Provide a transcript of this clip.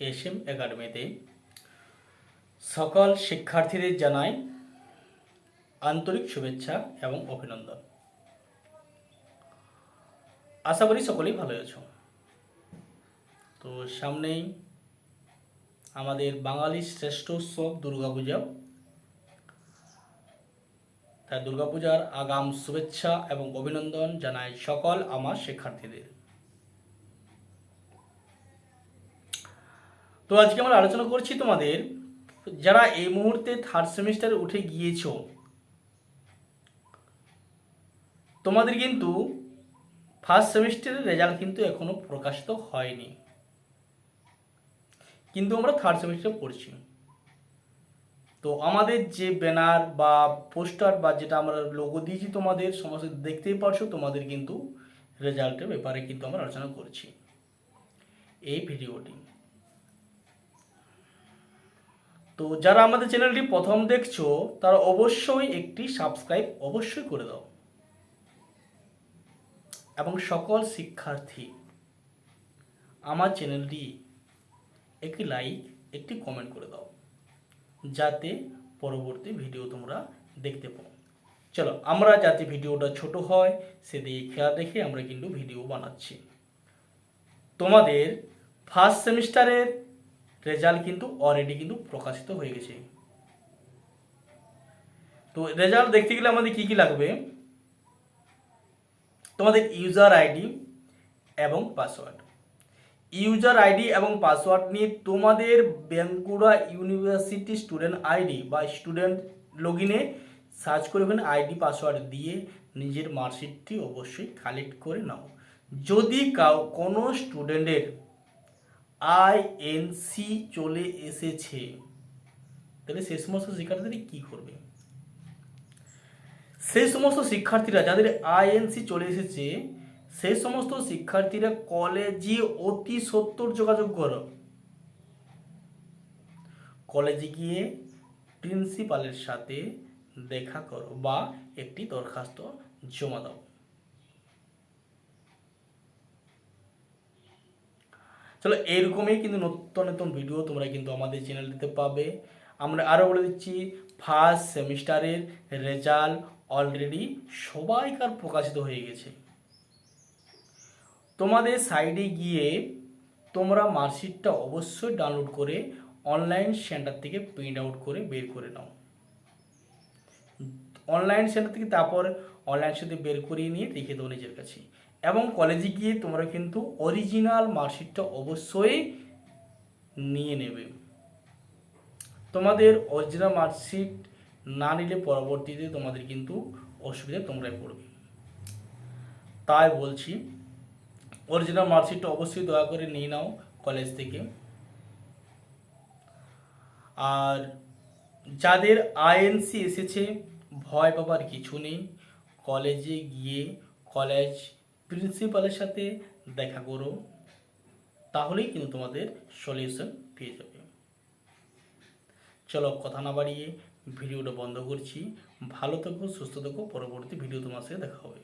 S M একাডেমিতে। সকল শিক্ষার্থীদের জানাই আন্তরিক শুভেচ্ছা এবং অভিনন্দন। আশা করি সকলেই ভালো আছো। তো সামনেই আমাদের বাঙালির শ্রেষ্ঠ উৎসব দুর্গাপূজা তাই দুর্গাপূজার আগাম শুভেচ্ছা এবং অভিনন্দন জানাই সকল আমার শিক্ষার্থীদের। তো আজকে আমরা আলোচনা করছি তোমাদের যারা এই মুহূর্তে থার্ড সেমিস্টারে উঠে গিয়েছো। তোমাদের কিন্তু ফার্স্ট সেমিস্টারের রেজাল্ট কিন্তু এখনও প্রকাশিত হয়নি। কিন্তু আমরা থার্ড সেমিস্টারে পড়ছি। তো আমাদের যে ব্যানার বা পোস্টার বা যেটা আমরা লোগো দিয়েছি তোমাদের, সমস্ত দেখতেই পারছ, তোমাদের কিন্তু রেজাল্টের ব্যাপারে কিন্তু আমরা আলোচনা করছি। এই ভিডিওটি তো যারা আমাদের চ্যানেলটি প্রথম দেখছ, তারা অবশ্যই একটি সাবস্ক্রাইব অবশ্যই করে দাও। এবং সকল শিক্ষার্থী, আমার চ্যানেলটি একটি লাইক একটি কমেন্ট করে দাও, যাতে পরবর্তী ভিডিও তোমরা দেখতে পাও। চলো, আমরা যাতে ভিডিওটা ছোট হয়, সেদিকে খেয়াল রেখে আমরা কিন্তু ভিডিও বানাচ্ছি। তোমাদের ফার্স্ট সেমিস্টারের রেজাল্ট কিন্তু অলরেডি কিন্তু প্রকাশিত হয়ে গেছে। তো রেজাল্ট দেখতে গেলে আমাদের কি কি লাগবে? তোমাদের ইউজার আইডি এবং পাসওয়ার্ড ইউজার আইডি এবং পাসওয়ার্ড নিয়ে তোমাদের বাঁকুড়া ইউনিভার্সিটি স্টুডেন্ট আইডি বা স্টুডেন্ট লগ ইনে সার্চ করে ওখানে আইডি পাসওয়ার্ড দিয়ে নিজের মার্কশিটটি অবশ্যই কালেক্ট করে নাও। যদি কাউ কোনো স্টুডেন্টের আইএনসি চলে এসেছে। তাহলে সে সমস্ত শিক্ষার্থীরা কী করবে? সেই সমস্ত শিক্ষার্থীরা, যাদের আইএনসি চলে এসেছে সেই সমস্ত শিক্ষার্থীরা কলেজে অতি সত্তর যোগাযোগ করো। কলেজে গিয়ে প্রিন্সিপালের সাথে দেখা করো বা একটি দরখাস্ত জমা দাও। চলো এরকমই কিন্তু নতুন নতুন ভিডিও তোমরা কিন্তু আমাদের চ্যানেলটিতে পাবে। আমরা আরও বলে দিচ্ছি ফার্স্ট সেমিস্টারের রেজাল্ট অলরেডি সবাইকার প্রকাশিত হয়ে গেছে। তোমাদের সাইডে গিয়ে তোমরা মার্কশিটটা অবশ্যই ডাউনলোড করে অনলাইন সেন্টার থেকে প্রিন্ট আউট করে বের করে নাও। অনলাইন সেন্টার থেকে তারপর অনলাইন সাথে বের করিয়ে নিয়ে রেখে দেবো নিজের কাছে। এবং কলেজে গিয়ে তোমরা কিন্তু অরিজিনাল মার্কশিটটা অবশ্যই নিয়ে নেবে। তোমাদের অরিজিনাল মার্কশিট না নিলে পরবর্তীতে তোমাদের কিন্তু অসুবিধা তোমরাই পড়বে। তাই বলছি অরিজিনাল মার্কশিটটা অবশ্যই দয়া করে নিয়ে নাও কলেজ থেকে। আর যাদের আইএনসি এসেছে, ভয় পাবার কিছু নেই। কলেজে গিয়ে কলেজ প্রিন্সিপালের সাথে দেখা করো, তাহলেই কিন্তু তোমাদের সলিউশন পেয়ে যাবে। চলো কথা না বাড়িয়ে ভিডিওটা বন্ধ করছি। ভালো থেকো, সুস্থ থেকো, পরবর্তী ভিডিও তোমার সাথে দেখা হবে।